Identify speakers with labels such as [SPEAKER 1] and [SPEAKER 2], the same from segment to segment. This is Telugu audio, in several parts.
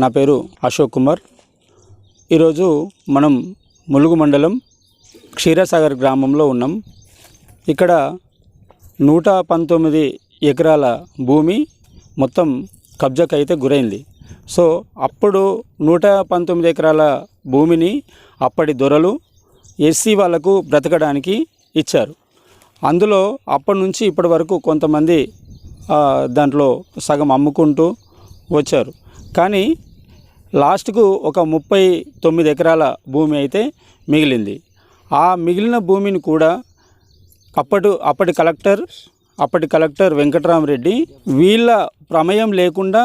[SPEAKER 1] నా పేరు అశోక్ కుమార్. ఈరోజు మనం ములుగు మండలం క్షీరసాగర్ గ్రామంలో ఉన్నాం. ఇక్కడ నూట పంతొమ్మిది ఎకరాల భూమి మొత్తం కబ్జాకైతే అయితే గురైంది. సో అప్పుడు నూట పంతొమ్మిది ఎకరాల భూమిని అప్పటి దొరలు ఎస్సీ వాళ్ళకు బ్రతకడానికి ఇచ్చారు. అందులో అప్పటి నుంచి ఇప్పటి వరకు కొంతమంది దాంట్లో సగం అమ్ముకుంటూ వచ్చారు. కానీ లాస్ట్కు ఒక ముప్పై తొమ్మిది ఎకరాల భూమి అయితే మిగిలింది. ఆ మిగిలిన భూమిని కూడా అప్పటి అప్పటి కలెక్టర్ అప్పటి కలెక్టర్ వెంకటరామరెడ్డి వీళ్ళ ప్రమేయం లేకుండా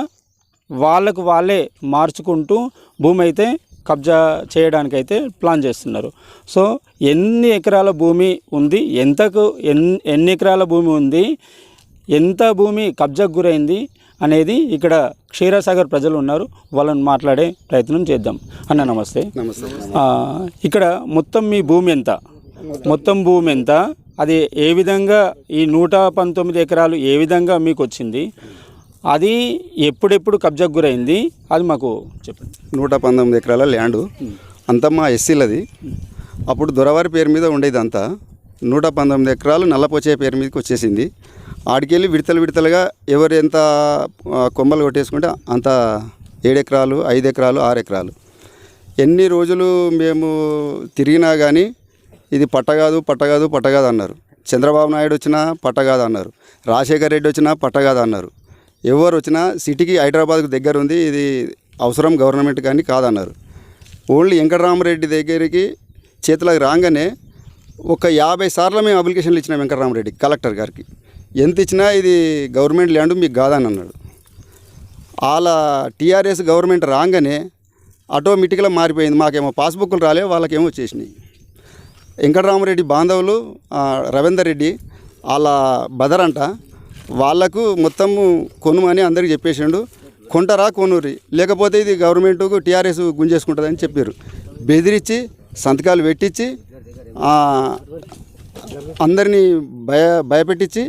[SPEAKER 1] వాళ్ళకు వాళ్ళే మార్చుకుంటూ భూమి అయితే కబ్జా చేయడానికైతే ప్లాన్ చేస్తున్నారు. సో ఎన్ని ఎకరాల భూమి ఉంది ఎంతకు ఎన్ని ఎన్ని ఎకరాల భూమి ఉంది ఎంత భూమి కబ్జాకు గురైంది అనేది ఇక్కడ క్షీరసాగర్ ప్రజలు ఉన్నారు. వాళ్ళని మాట్లాడే ప్రయత్నం చేద్దాం. అన్న నమస్తే.
[SPEAKER 2] నమస్తే.
[SPEAKER 1] ఇక్కడ మొత్తం మీ భూమి ఎంత? మొత్తం భూమి ఎంత? అది ఏ విధంగా ఈ నూట పంతొమ్మిది ఎకరాలు ఏ విధంగా మీకు వచ్చింది? అది ఎప్పుడెప్పుడు కబ్జాకు గురైంది? అది మాకు చెప్పండి.
[SPEAKER 2] నూట పంతొమ్మిది ఎకరాల ల్యాండు. అంతా మా ఎస్సీలది. అప్పుడు దొరవారి పేరు మీద ఉండేది అంతా నూట పంతొమ్మిది ఎకరాలు నల్లపోచే పేరు మీదకి వచ్చేసింది. ఆడికెళ్ళి విడతలు విడతలుగా ఎవరు ఎంత కొమ్మలు కొట్టేసుకుంటే అంత ఏడెకరాలు ఐదు ఎకరాలు ఆరు ఎకరాలు ఎన్ని రోజులు మేము తిరిగినా కానీ ఇది పట్టగాదు పట్టగాదు పట్టగాదు అన్నారు. చంద్రబాబు నాయుడు వచ్చినా పట్టగాదు అన్నారు. రాజశేఖర్ రెడ్డి వచ్చినా పట్టగాదు అన్నారు. ఎవరు వచ్చినా సిటీకి హైదరాబాద్కు దగ్గర ఉంది ఇది అవసరం గవర్నమెంట్ కానీ కాదన్నారు. ఓన్లీ వెంకటరామరెడ్డి దగ్గరికి చేతులకు రాగానే ఒక యాభై సార్లు మేము అప్లికేషన్లు ఇచ్చినాం వెంకటరామరెడ్డి కలెక్టర్ గారికి. ఎంత ఇచ్చినా ఇది గవర్నమెంట్ ల్యాండ్ మీకు కాదని అన్నాడు. వాళ్ళ టీఆర్ఎస్ గవర్నమెంట్ రాగానే ఆటోమేటిక్గా మారిపోయింది. మాకేమో పాస్బుక్లు రాలే వాళ్ళకేమో వచ్చేసినాయి. వెంకటరామరెడ్డి బాంధవులు రవీందర్ రెడ్డి వాళ్ళ బదర్ అంట వాళ్ళకు మొత్తము కొనుమని అందరికి చెప్పేసిండు. కొంటరా కొనూరి లేకపోతే ఇది గవర్నమెంట్కు టీఆర్ఎస్ గుంజేసుకుంటుందని చెప్పారు బెదిరించి సంతకాలు పెట్టించి అందరినీ భయ భయపెట్టించి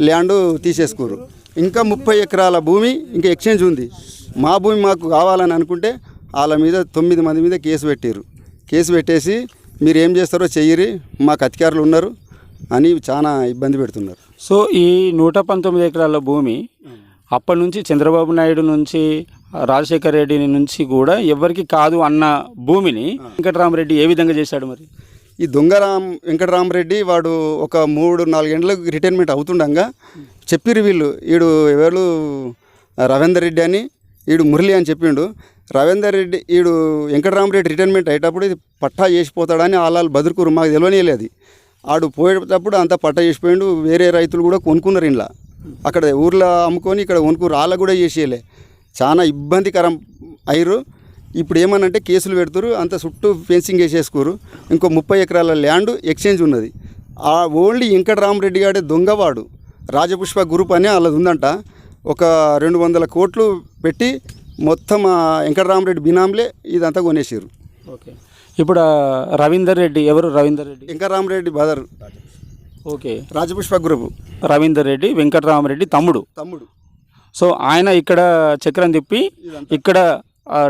[SPEAKER 2] ల్యాండ్ తీసేసుకోరు ఇంకా ముప్పై ఎకరాల భూమి ఇంకా ఎక్స్చేంజ్ ఉంది. మా భూమి మాకు కావాలని అనుకుంటే వాళ్ళ మీద తొమ్మిది మంది మీద కేసు పెట్టారు కేసు పెట్టేసి మీరు ఏం చేస్తారో చెయ్యరి మాకు అధికారులు ఉన్నారు అని చాలా ఇబ్బంది పెడుతున్నారు.
[SPEAKER 1] సో ఈ నూట పంతొమ్మిది ఎకరాల భూమి అప్పటి నుంచి చంద్రబాబు నాయుడు నుంచి రాజశేఖర రెడ్డి నుంచి కూడా ఎవరికి కాదు అన్న భూమిని వెంకటరామరెడ్డి ఏ విధంగా చేశాడు మరి?
[SPEAKER 2] ఈ దొంగరామ్ వెంకటరామరెడ్డి వాడు ఒక మూడు నాలుగేండ్లకు రిటైర్మెంట్ అవుతుండగా. చెప్పిరు వీళ్ళు వీడు ఎవరు? రవీందర్ రెడ్డి అని వీడు మురళి అని చెప్పిండు. రవీందర్ రెడ్డి వీడు వెంకటరామరెడ్డి రిటైర్మెంట్ అయ్యేటప్పుడు ఇది పట్టా చేసిపోతాడని వాళ్ళు బదురుకురు మాకు తెలియనియలేదు ఆడు పోయేటప్పుడు అంతా పట్టా చేసిపోయిండు వేరే రైతులు కూడా కొనుక్కున్నారు ఇంట్లో అక్కడ ఊర్లో అమ్ముకొని ఇక్కడ కొనుక్కురు రాళ్ళ కూడా చేసేయలే. చాలా ఇబ్బందికరం అయ్యారు ఇప్పుడు ఏమనంటే కేసులు పెడుతురు అంత చుట్టూ ఫెన్సింగ్ వేసేసుకోరు. ఇంకో ముప్పై ఎకరాల ల్యాండ్ ఎక్స్చేంజ్ ఉన్నది. ఆ ఓన్లీ వెంకటరామరెడ్డి గాడే దొంగవాడు. రాజపుష్ప గ్రూప్ అని వాళ్ళది ఉందంట. ఒక రెండు వందల కోట్లు పెట్టి మొత్తం వెంకటరామరెడ్డి బినాంలే ఇదంతా కొనేసారు
[SPEAKER 1] ఓకే. ఇప్పుడు రవీందర్ రెడ్డి ఎవరు Ravinder Reddy?
[SPEAKER 2] Venkataramareddy brother
[SPEAKER 1] okay.
[SPEAKER 2] Rajapushpa group.
[SPEAKER 1] Ravinder Reddy Venkataramareddy తమ్ముడు.
[SPEAKER 2] తమ్ముడు.
[SPEAKER 1] సో ఆయన ఇక్కడ చక్రం తిప్పి ఇక్కడ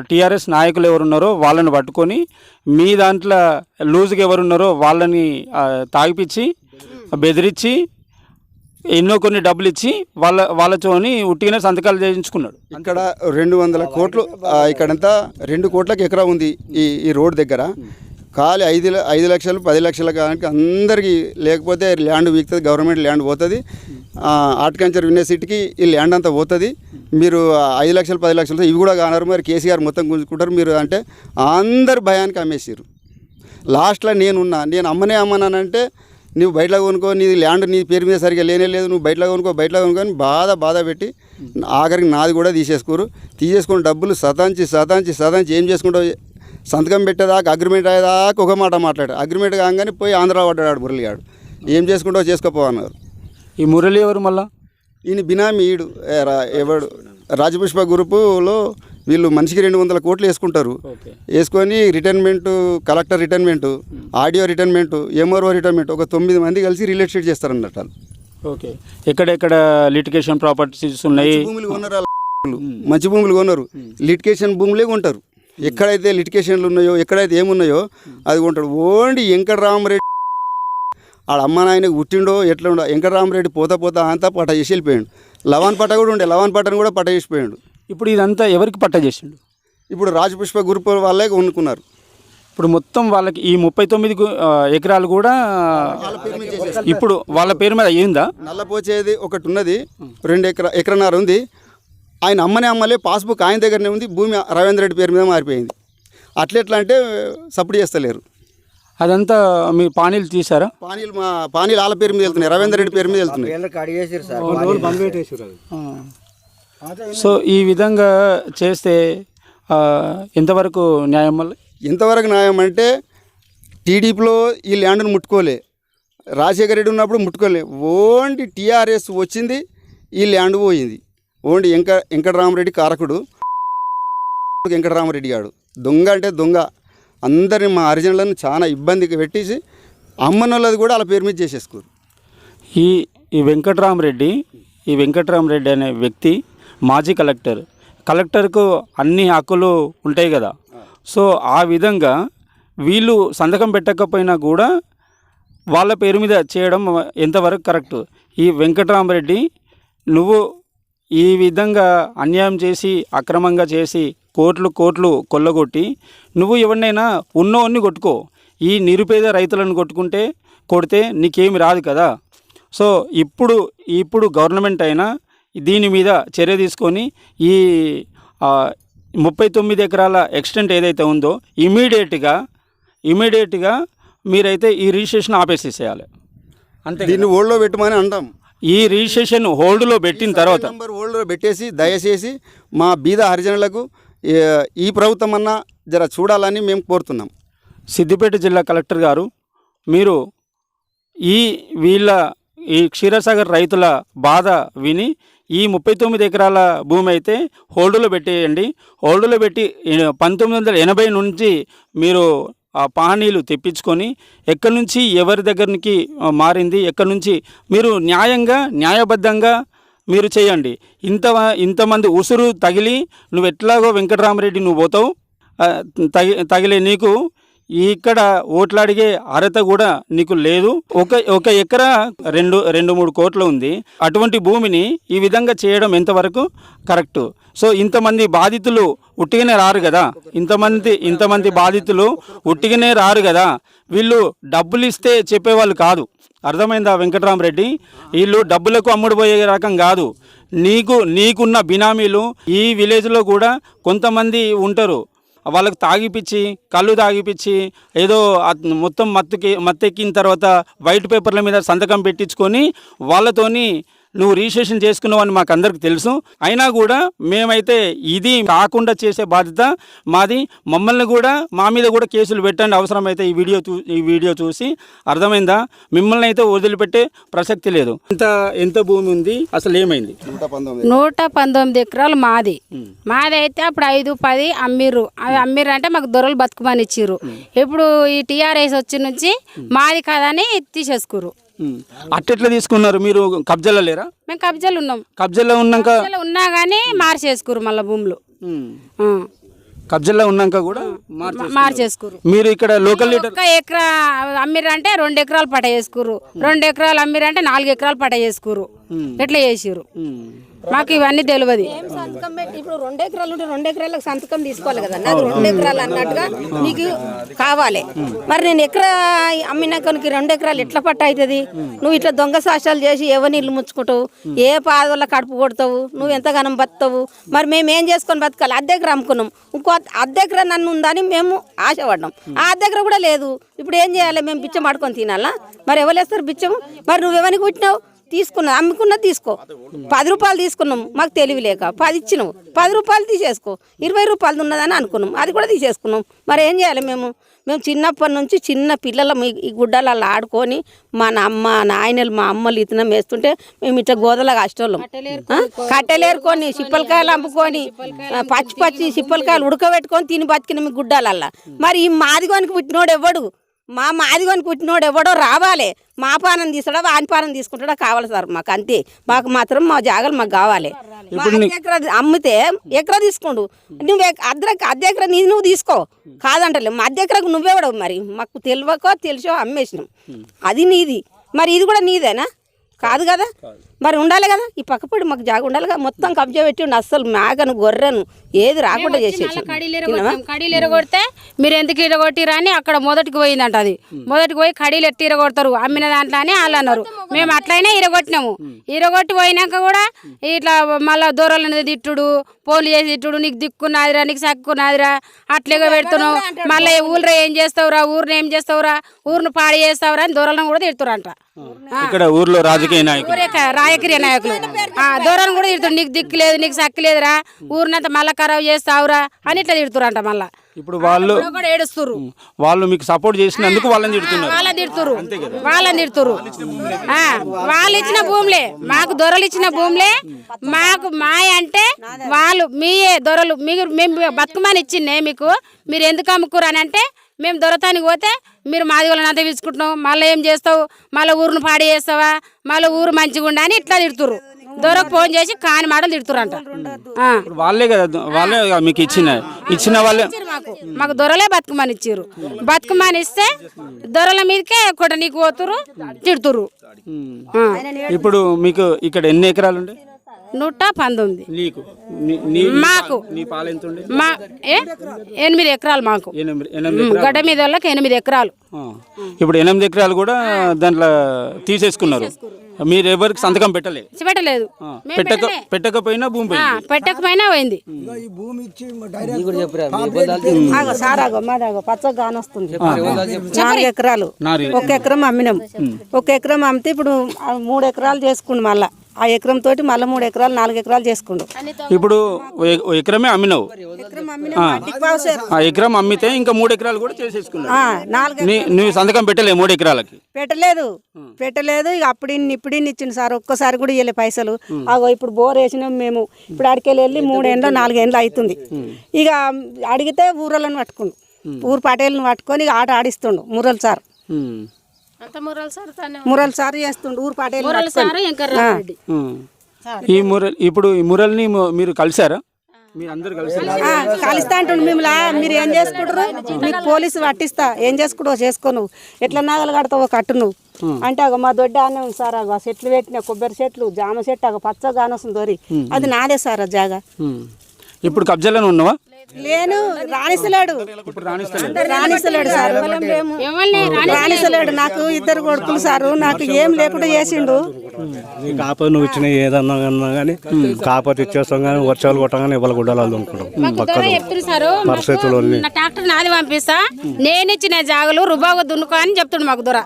[SPEAKER 1] టీఆర్ఎస్ నాయకులు ఎవరున్నారో వాళ్ళని పట్టుకొని మీ దాంట్లో లూజ్గా ఎవరున్నారో వాళ్ళని తాగిపించి బెదిరించి ఎన్నో కొన్ని డబ్బులు ఇచ్చి వాళ్ళ వాళ్ళతోని ఉట్టిగానే సంతకాలు చేయించుకున్నాడు.
[SPEAKER 2] ఇక్కడ రెండు వందల కోట్లు ఇక్కడంతా రెండు కోట్లకు ఎకరా ఉంది ఈ ఈ రోడ్ దగ్గర. ఖాళీ ఐదు ఐదు లక్షలు పది లక్షల కానీ అందరికీ లేకపోతే ల్యాండ్ వీక్తుంది గవర్నమెంట్ ల్యాండ్ పోతుంది. హార్టికల్చర్ యూనివర్సిటీకి ఈ ల్యాండ్ అంతా పోతుంది. మీరు ఐదు లక్షలు పది లక్షలతో ఇవి కూడా కానరు. మరి కేసీఆర్ మొత్తం గుంజుకుంటారు. మీరు అంటే అందరు భయానికి అమ్మేసారు లాస్ట్లో నేనున్నా నేను అమ్మనే అమ్మనానంటే నువ్వు బయటలో కొనుక్కో నీ ల్యాండ్ నీ పేరు మీద సరిగా లేనే లేదు. నువ్వు బయటలో కొనుక్కో బయటలో కొనుక్కొని బాధ బాధ పెట్టి ఆఖరికి నాది కూడా తీసేసుకోరు. తీసేసుకుని డబ్బులు సతాంచి సతాంచి సతాంచి ఏం చేసుకుంటావు? సంతకం పెట్టేదాకా అగ్రిమెంట్ అయ్యేదాకా ఒక మాట మాట్లాడాడు. అగ్రిమెంట్ కాగానే పోయి ఆంధ్ర పడ్డాడు మురళిగాడు. ఏం చేసుకుంటావు చేసుకోపో అన్నారు.
[SPEAKER 1] ఈ మురళి ఎవరు మళ్ళా?
[SPEAKER 2] ఈయన బినామీ ఈడు. ఎవడు? రాజపుష్ప గ్రూపులో వీళ్ళు మనిషికి రెండు వందల కోట్లు వేసుకుంటారు. వేసుకొని retirement collector retirement RDO retirement MRO retirement ఒక తొమ్మిది మంది కలిసి రియల్ ఎస్టేట్ చేస్తారన్నట్టు.
[SPEAKER 1] ఓకే. ఎక్కడెక్కడ లిటిగేషన్ ప్రాపర్టీస్ ఉన్నాయి?
[SPEAKER 2] భూములు కొన్నారు మంచి భూములు కొన్నారు లిటికేషన్ భూములే కొంటారు. ఎక్కడైతే లిటికేషన్లు ఉన్నాయో ఎక్కడైతే ఏమున్నాయో అది కొంటాడు. ఓన్లీ వెంకటరామరెడ్డి ఆడ అమ్మ నాయన పుట్టిండో ఎట్లా ఉండో వెంకటరామరెడ్డి పోతా పోతా అంతా పట చేసి వెళ్ళిపోయాడు. లవాన్ పట్ట కూడా ఉండే లవాన్ పట్టను కూడా పట్ట చేసిపోయాడు
[SPEAKER 1] ఇప్పుడు ఇదంతా ఎవరికి పట్ట చేసిండు?
[SPEAKER 2] ఇప్పుడు రాజపుష్ప గ్రూప్ వాళ్ళే కొనుక్కున్నారు.
[SPEAKER 1] ఇప్పుడు మొత్తం వాళ్ళకి ఈ ముప్పై తొమ్మిది ఎకరాలు కూడా ఇప్పుడు వాళ్ళ పేరు మీద అయ్యిందా?
[SPEAKER 2] నల్లపోచేది ఒకటి ఉన్నది రెండు ఎకరా ఎకరన్నర ఉంది. ఆయన అమ్మనే అమ్మలే పాస్బుక్ ఆయన దగ్గరనే ఉంది భూమి రవీంద్ర రెడ్డి పేరు మీద మారిపోయింది. అట్లెట్లా అంటే సపోర్ట్ చేస్తలేరు.
[SPEAKER 1] అదంతా మీ పానీలు తీసారా
[SPEAKER 2] పానీలు మా పానీలు వాళ్ళ పేరు మీద వెళ్తున్నాయి రవీంద్ర రెడ్డి పేరు మీద వెళ్తున్నాయి.
[SPEAKER 1] సో ఈ విధంగా చేస్తే ఎంతవరకు న్యాయం వల్ల?
[SPEAKER 2] ఎంతవరకు న్యాయం అంటే టీడీపీలో ఈ ల్యాండ్ను ముట్టుకోలే. రాజశేఖర రెడ్డి ఉన్నప్పుడు ముట్టుకోలే. ఓన్లీ టీఆర్ఎస్ వచ్చింది ఈ ల్యాండ్ పోయింది. ఓన్లీ వెంక వెంకటరామరెడ్డి కారకుడు. వెంకటరామరెడ్డి గాడు. దొంగ అంటే దొంగ. అందరిని మా హరిజనులను చాలా ఇబ్బందికి పెట్టేసి అమ్మనోళ్ళది కూడా వాళ్ళ పేరు మీద చేసేసుకోరు.
[SPEAKER 1] ఈ ఈ వెంకటరామరెడ్డి ఈ వెంకటరామరెడ్డి అనే వ్యక్తి మాజీ కలెక్టర్. కలెక్టర్కు అన్ని హక్కులు ఉంటాయి కదా. సో ఆ విధంగా వీళ్ళు సంతకం పెట్టకపోయినా కూడా వాళ్ళ పేరు మీద చేయడం ఎంతవరకు కరెక్ట్? ఈ వెంకటరామరెడ్డి నువ్వు ఈ విధంగా అన్యాయం చేసి అక్రమంగా చేసి కోట్లు కోట్లు కొల్లగొట్టి నువ్వు ఎవరినైనా ఉన్నోన్ని కొట్టుకో. ఈ నిరుపేద రైతులను కొట్టుకుంటే కొడితే నీకేమి రాదు కదా. సో ఇప్పుడు ఇప్పుడు గవర్నమెంట్ అయినా దీని మీద చర్య తీసుకొని ఈ ముప్పై తొమ్మిది ఎకరాల ఎక్స్టెంట్ ఏదైతే ఉందో ఇమీడియట్గా ఇమీడియట్గా మీరైతే ఈ రిజిస్ట్రేషన్ ఆపేసేసేయాలి. అంతే
[SPEAKER 2] దీన్ని ఓల్డ్లో పెట్టమని అంటాం.
[SPEAKER 1] ఈ రిజిస్ట్రేషన్ హోల్డ్లో పెట్టిన తర్వాత
[SPEAKER 2] నెంబర్ ఓల్డ్లో పెట్టేసి దయచేసి మా బీద హరిజనులకు ఈ ప్రభుత్వం అన్నా జర చూడాలని మేము కోరుతున్నాం.
[SPEAKER 1] సిద్దిపేట జిల్లా కలెక్టర్ గారు మీరు ఈ వీళ్ళ ఈ క్షీరసాగర్ రైతుల బాధ విని ఈ ముప్పై తొమ్మిది ఎకరాల భూమి అయితే హోల్డ్లో పెట్టేయండి. హోల్డ్లో పెట్టి పంతొమ్మిది వందల ఎనభై నుంచి మీరు పానీలు తెప్పించుకొని ఎక్కడి నుంచి ఎవరి దగ్గరికి మారింది ఎక్కడి నుంచి మీరు న్యాయంగా న్యాయబద్ధంగా మీరు చేయండి. ఇంత ఇంతమంది ఉసురు తగిలి నువ్వు ఎట్లాగో వెంకటరామరెడ్డి నువ్వు పోతావు తగి తగిలే నీకు ఇక్కడ ఓట్లు అడిగే అర్హత కూడా నీకు లేదు. ఒక ఒక ఎకరా రెండు రెండు మూడు కోట్లు ఉంది. అటువంటి భూమిని ఈ విధంగా చేయడం ఎంతవరకు కరెక్ట్? సో ఇంతమంది బాధితులు ఉట్టిగానే రారు కదా? ఇంతమంది ఇంతమంది బాధితులు ఉట్టిగానే రారు కదా? వీళ్ళు డబ్బులు ఇస్తే చెప్పేవాళ్ళు కాదు. అర్థమైందా వెంకటరామరెడ్డి? వీళ్ళు డబ్బులకు అమ్ముడుపోయే రకం కాదు. నీకు నీకున్న బినామీలు ఈ విలేజ్లో కూడా కొంతమంది ఉంటారు. వాళ్ళకు తాగిపిచ్చి కళ్ళు తాగిపిచ్చి ఏదో మొత్తం మత్తుకి మత్తెక్కిన తర్వాత వైట్ పేపర్ల మీద సంతకం పెట్టించుకొని వాళ్ళతోని నువ్వు రిజిస్ట్రేషన్ చేసుకున్నావని మాకు అందరికి తెలుసు. అయినా కూడా మేమైతే ఇది కాకుండా చేసే బాధ్యత మాది. మమ్మల్ని కూడా మా మీద కూడా కేసులు పెట్టండి అవసరమైతే ఈ వీడియో చూ ఈ వీడియో చూసి. అర్థమైందా? మిమ్మల్ని అయితే వదిలిపెట్టే ప్రసక్తి లేదు. ఎంత ఎంత భూమి ఉంది? అసలు ఏమైంది?
[SPEAKER 2] నూట పంతొమ్మిది
[SPEAKER 3] ఎకరాలు. మాది. మాది అయితే అప్పుడు ఐదు పది అమ్మిర్రు. అవి అమ్మిర్రు అంటే మాకు దొరలు బతుకుమని ఇచ్చిర్రు. ఇప్పుడు ఈ టీఆర్ఎస్ వచ్చి నుంచి మాది కాదని తీసేసుకుర్రు.
[SPEAKER 1] ఉమ్. అట్టెట్లా తీసుకున్నారు? మీరు కబ్జాలో లేరా?
[SPEAKER 3] మేము కబ్జాలు ఉన్నాం.
[SPEAKER 1] కబ్జాలో ఉన్నాక
[SPEAKER 3] ఉన్నా కానీ మార్చేసుకుర్రు మళ్ళీ భూములు.
[SPEAKER 1] కబ్జాలో ఉన్నాక కూడా మార్చే
[SPEAKER 3] మార్చేసుకుర్రు.
[SPEAKER 1] మీరు ఇక్కడ లోకల్ లీడర్
[SPEAKER 3] ఒక్క ఎకరా అమ్మిర్రు అంటే రెండు ఎకరాలు పట చేసుకుర్రు. రెండు ఎకరాలు అమ్మిర్రు అంటే నాలుగు ఎకరాలు పట చేసుకుర్రు. ఎట్లా చేసిర్రు? మాకు ఇవన్నీ తెలియదు
[SPEAKER 4] సంతకం పెట్టి ఇప్పుడు రెండు ఎకరాలు ఉంటే రెండు ఎకరాలకు సంతకం తీసుకోవాలి కదా నాకు రెండు ఎకరాలు అన్నట్టుగా నీకు కావాలి. మరి నేను ఎకరా అమ్మినాకనికి రెండు ఎకరాలు ఎట్లా పట్ట అవుతుంది? నువ్వు ఇట్లా దొంగ సాక్ష్యాలు చేసి ఎవరిని ఇల్లు ముచ్చుకుంటావు ఏ పాదవల్ల కడుపు కొడతావు? నువ్వు ఎంతగానం బతుకుతావు? మరి మేము ఏం చేసుకొని బతకాలి? అద్దె ఎకరా అమ్ముకున్నాం. ఇంకో అద్దె నన్ను ఉందని మేము ఆశపడ్డాం. ఆ అద్దె ఎకరా కూడా లేదు. ఇప్పుడు ఏం చేయాలి? మేము బిచ్చం ఆడుకొని తినాలా? మరి ఎవరు వేస్తారు బిచ్చము? మరి నువ్వు ఎవరికి పుట్టినావు తీసుకున్నా అమ్ముకున్నా తీసుకో. పది రూపాయలు తీసుకున్నాం మాకు తెలివి లేక. పది ఇచ్చినావు పది రూపాయలు తీసేసుకో. ఇరవై రూపాయలు ఉన్నదని అనుకున్నాం అది కూడా తీసేసుకున్నాం. మరి ఏం చేయాలి మేము? మేము చిన్నప్పటి నుంచి చిన్న పిల్లల ఈ గుడ్డలలో ఆడుకొని మా అమ్మ నాయనలు మా అమ్మలు ఇతనం వేస్తుంటే మేము ఇట్లా గోదల కష్టోళ్ళం ఆ? కట్టెలేరుకొని సిప్పలకాయలు అమ్ముకొని పచ్చి పచ్చి సిప్పలకాయలు ఉడకబెట్టుకొని తిని బతికిన మీ గుడ్డలల్లా. మరి ఈ మాదిగోనికి పుట్టినోడు ఎవడు?
[SPEAKER 5] మా మాది కొని పుట్టినోడు ఎవడో రావాలి. మా పానం తీసుడా వాని పానం తీసుకుంటాడా కావాలి సార్ మాకు అంతే. మాకు మాత్రం మా జాగాలు మాకు కావాలి. ఎకరా అమ్మితే ఎకరా తీసుకోండు. నువ్వు అర్ధ అర్ధ ఎకరా నీది నువ్వు తీసుకో. కాదంటలే మా అర్ధ ఎకరాకు నువ్వెవడవు మరి. మాకు తెలియకో తెలిసో అమ్మేసినాం. అది నీది. మరి ఇది కూడా నీదేనా? కాదు? కదా. మరి ఉండాలి కదా. ఈ పక్కపడి మాకు జాగ ఉండాలి కదా. మొత్తం కబ్జా పెట్టి అస్సలు మేకను గొర్రెను ఏది రాకుండా చేసేసి
[SPEAKER 3] కడీలు ఎరగొడితే మీరు ఎందుకు ఇరగొట్టిరా అని అక్కడ మొదటికి పోయిందంట అది. మొదటికి పోయి కడీలు ఎత్తి ఇరగొడతారు అమ్మిన దాంట్లో అని వాళ్ళు అన్నారు. మేము అట్లయినా ఇరగొట్టినాము ఇరగొట్టి పోయినాక కూడా ఇట్లా మళ్ళా దూరాలను తిట్టుడు పోలు చేసి తిట్టుడు నీకు దిక్కున్నదిరా నీకు సక్కున్నదిరా అట్లేగా పెడుతున్నావు. మళ్ళీ ఊళ్ళో ఏం చేస్తావురా ఊరిని ఏం చేస్తావురా ఊరిని పాడి చేస్తావురా అని దూరాలను కూడా తిడుతురంట
[SPEAKER 1] ఇక్కడ ఊర్లో రాజకీయ నాయకులు.
[SPEAKER 3] ఊరే రాజకీయ నాయకులు. ఆ దూరం కూడా తిడుతుడు. నీకు దిక్కు లేదు నీకు సక్కు లేదురా. ఊరినంత మళ్ళా ఖరాబ్ చేస్తావురా అని ఇట్లా తిడుతురంట మళ్ళా.
[SPEAKER 1] ఇప్పుడు వాళ్ళు
[SPEAKER 3] కూడా ఏడుస్తురు
[SPEAKER 1] వాళ్ళు మీకు సపోర్ట్ చేసినందుకు వాళ్ళని తిడుతున్నారు.
[SPEAKER 3] వాళ్ళని తిడుతురు వాళ్ళని తిడుతురు ఆ, వాళ్ళు ఇచ్చిన భూములే. మాకు దొరలు ఇచ్చిన భూములే. మాకు మాయ అంటే వాళ్ళు మీయే దొరలు. మీరు మేము బతుకమని ఇచ్చిందే మీకు. మీరు ఎందుకు అమ్ముకురు అని అంటే మేము దొరతానికి పోతే మీరు మాది వాళ్ళని అంతా పిలుచుకుంటున్నాం మళ్ళీ ఏం చేస్తావు? మళ్ళీ ఊరును పాడి చేస్తావా? మళ్ళీ ఊరు మంచిగా ఉండా అని ఇట్లా తిడుతురు దొరకు ఫోన్ చేసి కాని మాటలు తిడుతురంట
[SPEAKER 1] వాళ్ళే కదా వాళ్ళే మీకు ఇచ్చిన ఇచ్చిన వాళ్ళే.
[SPEAKER 3] మాకు. మాకు దొరలే బతుకమని ఇచ్చారు బతుకమని ఇస్తే దొరల మీదకే కొట్ట నీకు పోతురు తిడుతురు.
[SPEAKER 1] ఇప్పుడు మీకు ఇక్కడ ఎన్ని ఎకరాలు ఉండే?
[SPEAKER 3] నూట పంతొమ్మిది.
[SPEAKER 1] నీకు. నీ- నీ
[SPEAKER 3] మాకు. మా ఏ? ఎనిమిది ఎకరాలు మాకు. గడ్డ మీద వాళ్ళకి ఎనిమిది ఎకరాలు.
[SPEAKER 1] ఇప్పుడు ఎనిమిది ఎకరాలు కూడా దాంట్లో తీసేసుకున్నారు. మీరు ఎవరికి సంతకం పెట్టలే?
[SPEAKER 3] పెట్టలేదు.
[SPEAKER 1] ఆ. పెట్టక పెట్టకపోయినా భూమి
[SPEAKER 3] పెట్టకపోయినా పోయింది.
[SPEAKER 5] నాలుగు ఎకరాలు. ఒక ఎకరం అమ్మినాం. ఒక ఎకరం అమ్మితే ఇప్పుడు మూడు ఎకరాలు చేసుకుండు మళ్ళా. ఆ ఎకరం తోటి మళ్ళీ మూడు ఎకరాలు నాలుగు ఎకరాలు చేసుకుండు.
[SPEAKER 1] ఇప్పుడు ఎకరమే అమ్మినావు.
[SPEAKER 5] ఎకరం
[SPEAKER 1] అమ్మితే ఇంకా మూడు ఎకరాలు కూడా చేసేసుకున్నావు.
[SPEAKER 5] ఆ, నాలుగు
[SPEAKER 1] నీ నువ్వు సంతకం పెట్టలే మూడు ఎకరాలకి.
[SPEAKER 5] పెట్టలేదు. పెట్టలేదు. ఇక అప్పుడు ఇన్ని ఇప్పుడు ఇన్ని ఇచ్చింది సార్. ఒక్కసారి కూడా ఇవ్వలే పైసలు. అగో ఇప్పుడు బోర్ వేసినాం మేము. ఇప్పుడు అడికెళ్ళి వెళ్ళి మూడేళ్ళు నాలుగేళ్ళు అవుతుంది. ఇక అడిగితే ఊరలను పట్టుకుండు. ఊరు పటేళ్ళని పట్టుకొని ఇక ఆట ఆడిస్తుండు మురళి సార్. మురళి సార్ చేస్తుండు ఊరు పటేళ్ళు.
[SPEAKER 1] ఈ మురల్ ఇప్పుడు ఈ మురల్ని ము- మీరు కలిసారా మీరు అందరు కలిసారా
[SPEAKER 5] ఆ, కలుస్తా అంటుండు మిమ్మల్ని. మీరు ఏం చేసుకుంటారు మీకు పోలీసు పట్టిస్తా. ఏం చేసుకుంటావు చేసుకో నువ్వు. ఎట్లా నాగలు కడతావో కట్టు నువ్వు. అంటే అగో మా దొడ్డ అనే ఉంది సార్. అగో ఆ చెట్లు పెట్టిన కొబ్బరి చెట్లు జామ చెట్టు అగో పచ్చగా కానొస్తుంది దొరి అది నాదే సార్ ఆ జాగా.
[SPEAKER 1] ఇప్పుడు కబ్జాలోనే ఉన్నావా?
[SPEAKER 5] లేను
[SPEAKER 1] రాణిస్తలేదు
[SPEAKER 5] రాణిస్తలేడు. సార్.
[SPEAKER 3] ఎవరిని
[SPEAKER 5] రాణిస్తలేడు. నాకు ఇద్దరు కొడుకులు సారు. నాకు ఏం లేకుండా చేసిండు.
[SPEAKER 6] కాకపోతే నువ్వు ఇచ్చిన ఏదన్నా కానీ కాకపోతే ఇచ్చేస్తాం కానీ వర్షాలు కొట్టగానే ఇవ్వాలి గుడ్డలు అనుకుంటాం పరిస్థితులు
[SPEAKER 3] ట్రాక్టర్ నాది పంపిస్తా. నేను ఇచ్చిన జాగలు రుబాగా దున్నుకో అని చెప్తుండు మాకు దొర.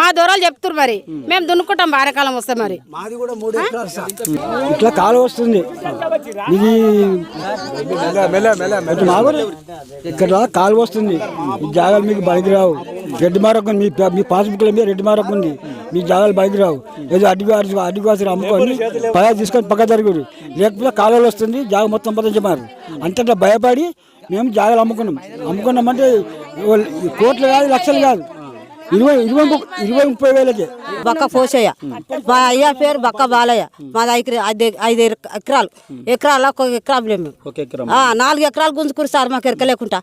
[SPEAKER 3] మా దొరలు చెప్తున్నారు మరి. మేము దున్నుకుంటాం వారకాలం వస్తే మరి.
[SPEAKER 7] ఇట్లా కాలు వస్తుంది. ఇది ఇక్కడ కాలు వస్తుంది ఈ జాగాలు మీకు బయట రావు. రెడ్డి మారకు మీ మీ పాస్బుక్లో మీద రెడ్డి మారకు ఉంది. మీ జాగాలు బయట రావు. ఏదో అడ్డు అడ్డు అమ్ముకొని పై తీసుకొని పక్క జరుగుడు. లేకపోతే కాలువలు వస్తుంది జాగ మొత్తం పదించమారు అంతటా భయపడి మేము జాగాలు అమ్ముకున్నాం. అమ్ముకున్నామంటే కోట్లు కాదు లక్షలు కాదు. ఇరవై ఇరవై ముప్పై- ఇరవై ముప్పై వేలకే.
[SPEAKER 8] బక్క పోసయ్య మా అయ్య పేరు బక్క బాలయ్య. మాది ఐదు ఐదు ఐదు ఎకరాలు. ఎకరాల ఒక ఎకరాలు మేము. నాలుగు ఎకరాలు గుంజుకురు సార్ మాకు ఎరక లేకుండా.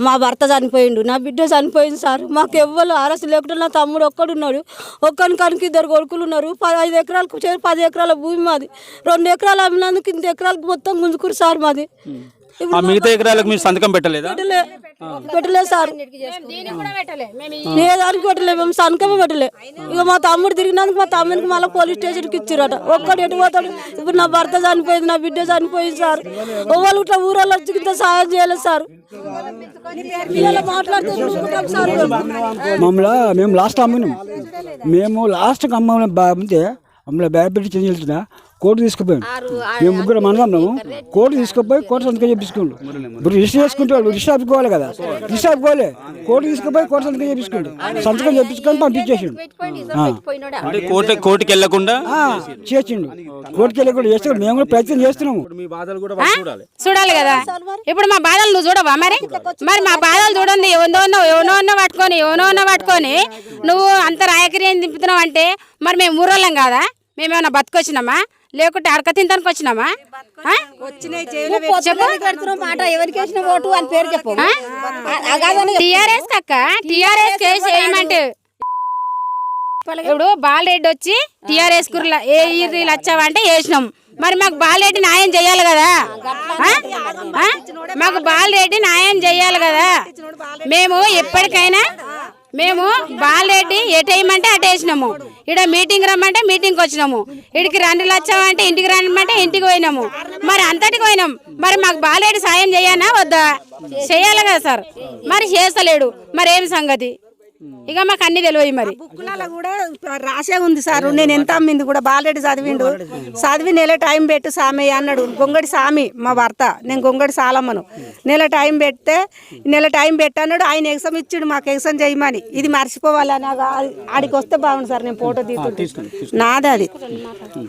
[SPEAKER 8] మా భర్త చనిపోయిండు నా బిడ్డ చనిపోయింది సార్. మాకు ఎవ్వరు అరసు లేకుండా నా తమ్ముడు ఒక్కడున్నాడు. ఒక్కని కనుక ఇద్దరు కొడుకులు ఉన్నారు. పది ఐదు ఎకరాలకు చేరి పది ఎకరాల భూమి మాది. రెండు ఎకరాలు అమ్మినందుకు ఇంత ఎకరాలకు మొత్తం గుంజుకురు సార్ మాది.
[SPEAKER 1] ఆ మిగతా ఎకరాలకు మీరు సంతకం పెట్టలేదా?
[SPEAKER 8] పెట్టలే. పెట్టలే సార్. ఏ దానికి పెట్టలే మేము సనకమే పెట్టలే. ఇక మా తమ్ముడు తిరిగినందుకు మా తమ్ముడికి మళ్ళీ పోలీస్ స్టేషన్కి ఇచ్చారట. ఒక్కడు ఎటు పోతాడు? ఇప్పుడు నా భర్త చనిపోయింది నా బిడ్డ చనిపోయింది సార్. వాళ్ళు ఇట్లా ఊరల్లో వచ్చి ఇంత సాయం చేయలేదు సార్.
[SPEAKER 7] మమ్మల్ని మేము లాస్ట్ అమ్మినాం. మేము లాస్ట్కి అమ్మ అమ్మితే మమ్మల్ని భయపెట్టి చేసిన కోర్టు తీసుకుపోయాడు. మేము ముగ్గురు మనన్నాము కోర్టు తీసుకుపోయి కోర్టు సంతకం చేపించుకోండు ఇప్పుడు రిజిస్టర్ చేసుకుంటాడు రిజిస్టర్ ఆపుకోవాలి కదా. రిజిస్టర్ ఆపుకోవాలి. కోర్టు తీసుకుపోయి కోర్టు సంతకం చేపించుకోండి సంతకం చేపించుకొని పంపించేసిండు.
[SPEAKER 1] కోర్టుకి వెళ్ళకుండా
[SPEAKER 7] ఆ, చేసిండు. కోర్టుకి వెళ్ళి కూడా చేస్తాడు మేము కూడా ప్రయత్నం చేస్తున్నాము?
[SPEAKER 3] చూడాలి. కదా. ఇప్పుడు మా బాధలు నువ్వు చూడవా మరి? మరి మా బాధలు చూడండి. ఎవనో ఎవనో పట్టుకొని ఎవనో పట్టుకొని నువ్వు అంత రాయకరి దింపుతున్నావు అంటే మరి మేము ఊరోళ్ళం కాదా? మేమేమన్నా బతుకొచ్చినామా? లేకుంటే అడక తింటానికి వచ్చినామా? ఆ? చెప్పు.
[SPEAKER 5] మాట. ఎవరికి వేసిన ఓటు అని పేరు చెప్పు.
[SPEAKER 3] టిఆర్ఎస్ కక్క టిఆర్ఎస్ కేసు వేయమంటే ఇప్పుడు బాలరెడ్డి వచ్చి టిఆర్ఎస్ కుర్ల ఏ ఇర్రీలు వచ్చావంటే వేసినాం. మరి మాకు బాలరెడ్డి న్యాయం చేయాలి కదా? మాకు బాలరెడ్డి. న్యాయం చేయాలి కదా? మేము ఎప్పటికైనా మేము బాలెడ్డి ఎటేయమంటే అటేసినాము. ఇక్కడ మీటింగ్ రమ్మంటే మీటింగ్కి వచ్చినాము. ఇడికి రెండు వచ్చామంటే ఇంటికి రమ్మంటే ఇంటికి పోయినాము. మరి అంతటికి పోయినాం. మరి మాకు బాలెడ్డి సాయం చేయనా వద్దా? చేయాలి కదా సార్. మరి చేస్తలేడు. మరేం సంగతి? ఇక మాకు అన్ని తెలియదు మరి.
[SPEAKER 5] బుక్కులలో కూడా రాసే ఉంది సార్. నేను ఎంత అమ్మింది కూడా బాలరెడ్డి చదివిండు. చదివి నెల టైం పెట్టు సామి అన్నాడు. గొంగడి సామి మా భర్త. నేను గొంగడి సాలమ్మను. నెల టైం పెడితే నెల టైం పెట్టన్నాడు. ఆయన ఎగ్జామ్ ఇచ్చిండు. మాకు ఎగ్జామ్ చేయమని. ఇది మర్చిపోవాలి అని ఆడికి వస్తే బాగుండు సార్. నేను ఫోటో తీస్తుంటే. నాది అది.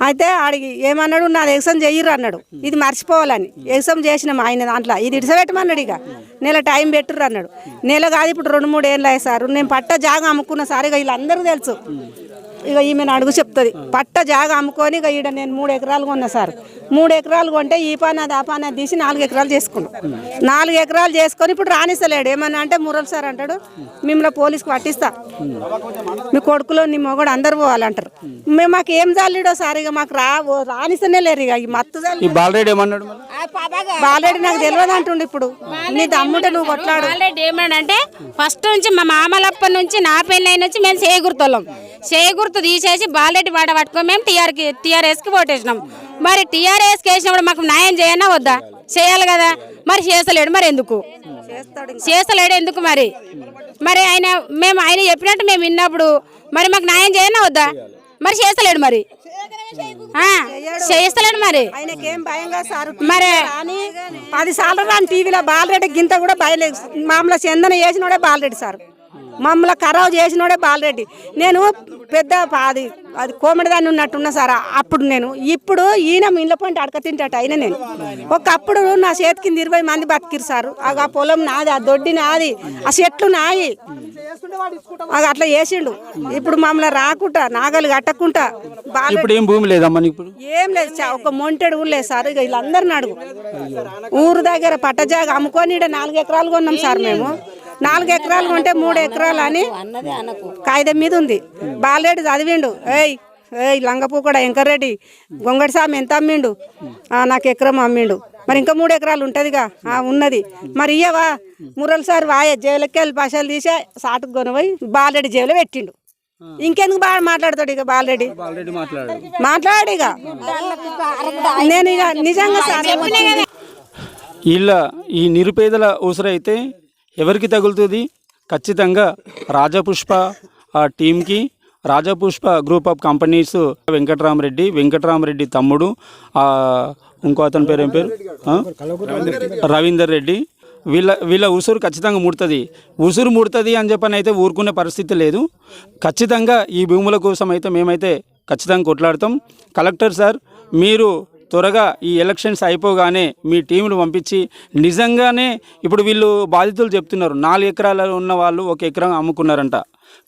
[SPEAKER 5] అయితే ఆడికి ఏమన్నాడు? నాది ఎగ్జామ్ చెయ్యరు అన్నాడు. ఇది మర్చిపోవాలని. ఎగ్జామ్ చేసినాం ఆయన దాంట్లో. ఇది ఇడిసపెట్టమన్నాడు ఇక. నెల టైం పెట్టుర్రు అన్నాడు. నెల కాదు ఇప్పుడు రెండు మూడు ఏళ్ళు అయ్యాయి సార్. నేను పట్ట జాగా అమ్ముకున్న సారీగా వీళ్ళందరూ తెలుసు. ఇక ఈమెను అడుగు చెప్తుంది. పట్ట జాగా అమ్ముకొని ఇక ఈడ నేను మూడు ఎకరాలు కొన్నా సార్. మూడు ఎకరాలు కొంటే ఈ పానాది ఆ తీసి నాలుగు ఎకరాలు చేసుకున్నాం. నాలుగు ఎకరాలు చేసుకొని ఇప్పుడు రానిస్తలేడు. ఏమన్నా అంటే మురళి సార్ అంటాడు మిమ్మల్ని పోలీస్కి పట్టిస్తా. మీ కొడుకులో నీ మొగడు అందరు పోవాలంటారు. మేము మాకు ఏం జాలిడో సార్ ఇక మాకు రా ఓ రానిస్తనే లేరు ఇక ఈ మత్తు
[SPEAKER 1] ఈ బాలరెడ్డి ఏమన్నాడు?
[SPEAKER 5] బాలేడు నాకు తెలియదు అంటుండు ఇప్పుడు. నీ దమ్ముంటే నువ్వు కొట్లాడు.
[SPEAKER 3] ఆల్రెడీ ఏమనంటే ఫస్ట్ నుంచి మా మామలప్ప నుంచి నా పెళ్ళైన నుంచి మేము చేగుర్తోళ్ళం చేయగుర్తు తీసేసి బాలరెడ్డి వాడ పట్టుకొని మేము టీఆర్కి టీఆర్ఎస్కి ఓటేసినాం మరి టీఆర్ఎస్కి వేసినప్పుడు మాకు న్యాయం చేయనా వద్దా? చేయాలి కదా. మరి చేస్తలేడు మరి ఎందుకు? చేస్తలేడు ఎందుకు మరి? మరి ఆయన మేము ఆయన చెప్పినట్టు మేము విన్నప్పుడు మరి మాకు న్యాయం చేయనా వద్దా? మరి చేస్తలేడు మరి. చేస్తలేడు మరి. మరి
[SPEAKER 5] పది సార్లు రాని టీవీలో బాలరెడ్డి గింత కూడా బయలు మామూలు చందన వేసినోడే బాలరెడ్డి సార్. మమ్మల్ని ఖరాబ్ చేసినోడే బాలరెడ్డి. నేను పెద్ద అది అది కోమడి దాన్ని ఉన్నట్టున్నా సార్ అప్పుడు నేను. ఇప్పుడు ఈయన ఇళ్ళ పంట అడక తింటాట అయినా నేను. ఒకప్పుడు నా చేతి కింద ఇరవై మంది బతికిరు సార్. ఆ పొలం నాది ఆ దొడ్డి నాది ఆ చెట్లు నాయి. అట్లా చేసిండు. ఇప్పుడు మమ్మల్ని రాకుంటా నాగలు కట్టకుంటా బాలరెడ్డి.
[SPEAKER 1] ఇప్పుడు ఏం భూమి లేదమ్మా ఇప్పుడు?
[SPEAKER 5] ఏం లేదు ఒక మొంటెడు కూడా లేదు సార్. ఇక వీళ్ళందరిని అడుగు. ఊరు దగ్గర పట్టజాగా అమ్ముకొని ఈడ నాలుగు ఎకరాలు కొన్నాం సార్ మేము. నాలుగు ఎకరాలు కొంటే మూడు ఎకరాలు అని కాగితం మీద ఉంది. బాలరెడ్డి చదివిండు. ఏయ్ ఏయ్ లంగపూ కూడా ఎంకరెడ్డి గొంగడి సామి ఎంత అమ్మిండు? ఆ, నాకు ఎకరం అమ్మిండు. మరి ఇంకా మూడు ఎకరాలు ఉంటుందిగా? ఆ, ఉన్నది. మరి ఇయ్యవా? మురళి సార్ వాయ జైలుకి వెళ్ళి పైసలు తీసి సాటుకు కొనపోయి బాలరెడ్డి జైలు పెట్టిండు. ఇంకెందుకు బాగా మాట్లాడతాడు ఇక బాలరెడ్డి మాట్లాడు ఇక. నేను ఇక నిజంగా సార్
[SPEAKER 1] వీళ్ళ ఈ నిరుపేదల ఊసరైతే ఎవరికి తగులుతుంది? ఖచ్చితంగా రాజపుష్ప ఆ టీంకి Rajapushpa group of companies Venkataramareddy Venkataramareddy తమ్ముడు ఇంకో అతని పేరు ఏం పేరు? రవీందర్ రెడ్డి. వీళ్ళ వీళ్ళ ఉసురు ఖచ్చితంగా ముడుతుంది. ఉసురు ముడుతుంది అని చెప్పని అయితే ఊరుకునే పరిస్థితి లేదు. ఖచ్చితంగా ఈ భూముల కోసం అయితే మేమైతే ఖచ్చితంగా కొట్లాడతాం. కలెక్టర్ సార్ మీరు త్వరగా ఈ ఎలక్షన్స్ అయిపోగానే మీ టీములు పంపించి నిజంగానే ఇప్పుడు వీళ్ళు బాధితులు చెప్తున్నారు. నాలుగు ఎకరాలు ఉన్న వాళ్ళు ఒక ఎకరం అమ్ముకున్నారంట.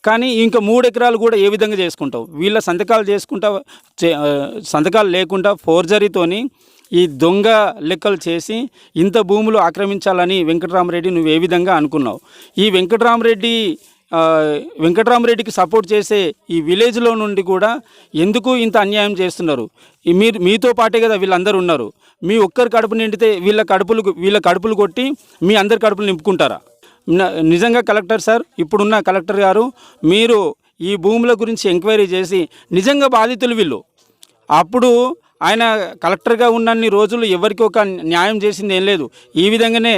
[SPEAKER 1] కానీ ఇంకా మూడు ఎకరాలు కూడా ఏ విధంగా చేసుకుంటావు? వీళ్ళ సంతకాలు చేసుకుంటా చే- సంతకాలు లేకుండా ఫోర్జరీతోని ఈ దొంగ లెక్కలు చేసి ఇంత భూములు ఆక్రమించాలని వెంకటరామరెడ్డి నువ్వు ఏ విధంగా అనుకున్నావు? ఈ వెంకటరామరెడ్డి వెంకటరామరెడ్డికి సపోర్ట్ చేసే ఈ విలేజ్లో నుండి కూడా ఎందుకు ఇంత అన్యాయం చేస్తున్నారు? మీరు మీతో పాటే కదా వీళ్ళందరూ ఉన్నారు. మీ ఒక్కరి కడుపు నిండితే వీళ్ళ కడుపులు వీళ్ళ కడుపులు కొట్టి మీ అందరి కడుపులు నింపుకుంటారా? నిజంగా కలెక్టర్ సార్ ఇప్పుడున్న కలెక్టర్ గారు మీరు ఈ భూముల గురించి ఎంక్వైరీ చేసి నిజంగా బాధితులు వీళ్ళు. అప్పుడు ఆయన కలెక్టర్గా ఉన్నన్ని రోజులు ఎవరికి ఒక న్యాయం చేసింది ఏం లేదు. ఈ విధంగానే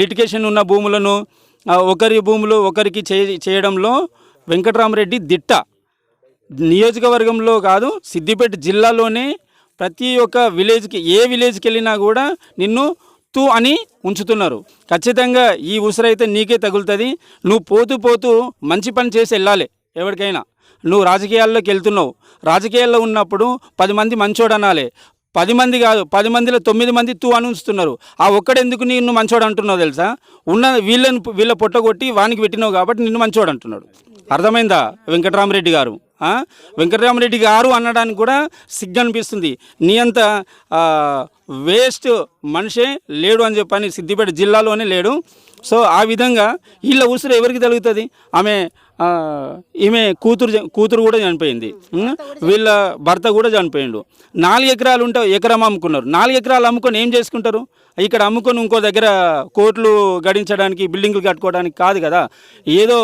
[SPEAKER 1] లిటికేషన్ ఉన్న భూములను ఒకరి భూములు ఒకరికి చే చేయడంలో వెంకటరామరెడ్డి దిట్ట. నియోజకవర్గంలో కాదు సిద్దిపేట జిల్లాలోనే ప్రతి ఒక్క విలేజ్కి ఏ విలేజ్కి వెళ్ళినా కూడా నిన్ను తూ అని ఉంచుతున్నారు. ఖచ్చితంగా ఈ ఉసిరైతే నీకే తగులుతుంది. నువ్వు పోతూ పోతూ మంచి పని చేసి వెళ్ళాలి ఎవరికైనా. నువ్వు రాజకీయాల్లోకి వెళ్తున్నావు. రాజకీయాల్లో ఉన్నప్పుడు పది మంది మంచోడు అనాలి పది మంది కాదు పది మందిలో తొమ్మిది మంది తూ అని ఉంచుతున్నారు ఆ ఒక్కడెందుకు నిన్ను మంచోడు అంటున్నావు తెలుసా? ఉన్న వీళ్ళని వీళ్ళ పొట్టగొట్టి వానికి పెట్టినావు కాబట్టి నిన్ను మంచోడు అంటున్నాడు. అర్థమైందా? వెంకటరామరెడ్డి గారు. వెంకటరామరెడ్డి గారు అనడానికి కూడా సిగ్గు అనిపిస్తుంది. నీ అంత వేస్ట్ మనిషే లేడు అని చెప్పని సిద్దిపేట జిల్లాలోనే లేడు. సో ఆ విధంగా వీళ్ళ ఉసురు ఎవరికి తగులుతుంది? ఆమె ఈమె కూతురు కూతురు కూడా చనిపోయింది. వీళ్ళ భర్త కూడా చనిపోయిండు. నాలుగు ఎకరాలు ఉంటే ఎకరం అమ్ముకున్నారు. నాలుగు ఎకరాలు అమ్ముకొని ఏం చేసుకుంటారు? ఇక్కడ అమ్ముకొని ఇంకో దగ్గర కోట్లు గడించడానికి బిల్డింగ్లు కట్టుకోవడానికి కాదు కదా. ఏదో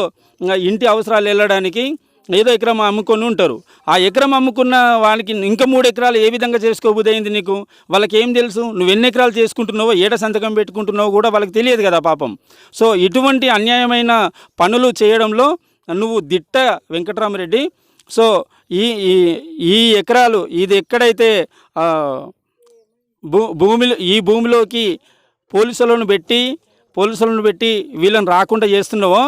[SPEAKER 1] ఇంటి అవసరాలు వెళ్ళడానికి ఏదో ఎకరం అమ్ముకొని ఉంటారు. ఆ ఎకరం అమ్ముకున్న వాళ్ళకి ఇంకా మూడు ఎకరాలు ఏ విధంగా చేసుకోబుదైంది నీకు? వాళ్ళకి ఏం తెలుసు? నువ్వు ఎన్ని ఎకరాలు చేసుకుంటున్నావో ఏడ సంతకం పెట్టుకుంటున్నావో కూడా వాళ్ళకి తెలియదు కదా పాపం. సో ఇటువంటి అన్యాయమైన పనులు చేయడంలో నువ్వు దిట్ట వెంకటరామరెడ్డి. సో ఈ ఈ ఈ ఎకరాలు ఇది ఎక్కడైతే భూ భూమిలో ఈ భూమిలోకి పోలీసులను పెట్టి పోలీసులను పెట్టి వీళ్ళని రాకుండా చేస్తున్నావో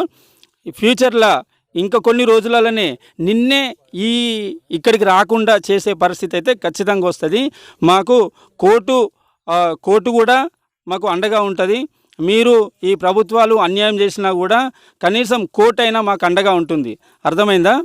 [SPEAKER 1] ఫ్యూచర్లో ఇంకా కొన్ని రోజులలోనే నిన్నే ఈ ఇక్కడికి రాకుండా చేసే పరిస్థితి అయితే ఖచ్చితంగా వస్తుంది. మాకు కోర్టు కోర్టు కూడా మాకు అండగా ఉంటుంది. మీరు ఈ ప్రభుత్వాలు అన్యాయం చేసినా కూడా కనీసం కోర్టు అయినా మాకు అండగా ఉంటుంది. అర్థమైందా?